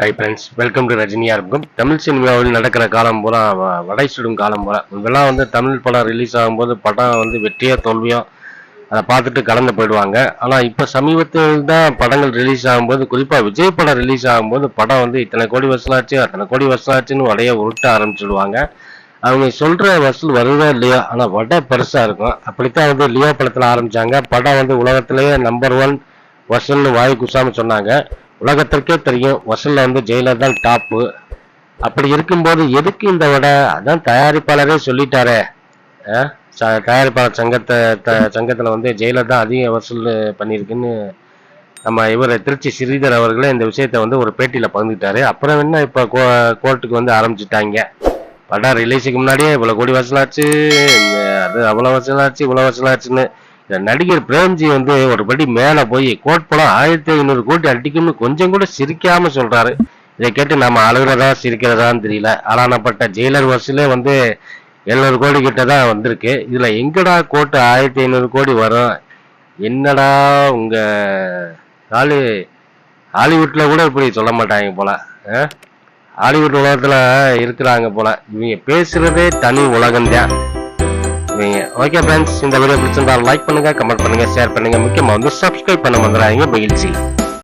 High friends welcome to ரஜினியா இருக்கும் தமிழ் சினிமாவில் நடக்கிற காலம் பூரா வடை சுடும் காலம் பூரா இதெல்லாம் வந்து தமிழ் படம் ரிலீஸ் ஆகும்போது படம் வந்து வெற்றியோ தோல்வியோ அதை பார்த்துட்டு கடந்து போயிடுவாங்க. ஆனால் இப்போ சமீபத்தில் தான் படங்கள் ரிலீஸ் ஆகும்போது குறிப்பாக விஜய் படம் ரிலீஸ் ஆகும்போது படம் வந்து இத்தனை கோடி வசூலாச்சு அத்தனை கோடி வசூலாச்சுன்னு வடையை உருட்ட ஆரம்பிச்சிடுவாங்க. அவங்க சொல்கிற வசூல் வருதோ இல்லையோ? ஆனால் வடை பெருசாக இருக்கும். அப்படித்தான் வந்து லியோ படத்தில் ஆரம்பித்தாங்க படம் வந்து உலகத்திலேயே நம்பர் ஒன் வசூல்னு வாய் குசாமல் சொன்னாங்க. உலகத்திற்கே தெரியும் வசூலில் வந்து ஜெயிலர் தான் டாப்பு அப்படி இருக்கும்போது எதுக்கு இந்த விட? அதான் தயாரிப்பாளரே சொல்லிட்டாரே. ச- தயாரிப்பாளர் சங்கத்தை த- சங்கத்தில் வந்து ஜெயிலர் தான் அதிக வசூல் பண்ணியிருக்குன்னு நம்ம இவர் திருச்சி ஸ்ரீதர் அவர்களே இந்த விஷயத்த வந்து ஒரு பேட்டியில் பகிர்ந்துட்டாரு அப்புறம் என்ன இப்போ கோ- கோர்ட்டுக்கு வந்து ஆரம்பிச்சிட்டாங்க? படம் ரிலீஸுக்கு முன்னாடியே இவ்வளோ கோடி வசூலாச்சு அது அவ்வளோ வசூலாச்சு இவ்வளோ வசூலாச்சுன்னு நடிகர் பிரேம்ஜி வந்து ஒரு படி மேல போய் கோட் படம் ஆயிரத்தி ஐநூறு கோடி அடிக்கும்னு கொஞ்சம் கூட சிரிக்காம சொல்றாரு. இதை கேட்டு நம்ம அழுகிறதா சிரிக்கிறதான்னு தெரியல. ஆளானப்பட்ட ஜெயிலர் வசூலே வந்து எழுநூறு கோடி கிட்ட தான் வந்திருக்கு. இதுல எங்கடா கோட்டு ஆயிரத்தி ஐநூறு கோடி வரும்? என்னடா உங்க ஹாலி ஹாலிவுட்ல கூட இப்படி சொல்ல மாட்டாங்க போல ஹாலிவுட் உலகத்துல இருக்கிறாங்க போல. இவங்க பேசுறதே தனி உலகம் தான் இவங்க ஓகே ஃப்ரெண்ட்ஸ் இந்த வீடியோ பிடிச்சிருந்தா லைக் பண்ணுங்க கமெண்ட் பண்ணுங்க ஷேர் பண்ணுங்க. முக்கியமா வந்து சப்ஸ்கிரைப் பண்ண வந்துடாதீங்க மகிழ்ச்சி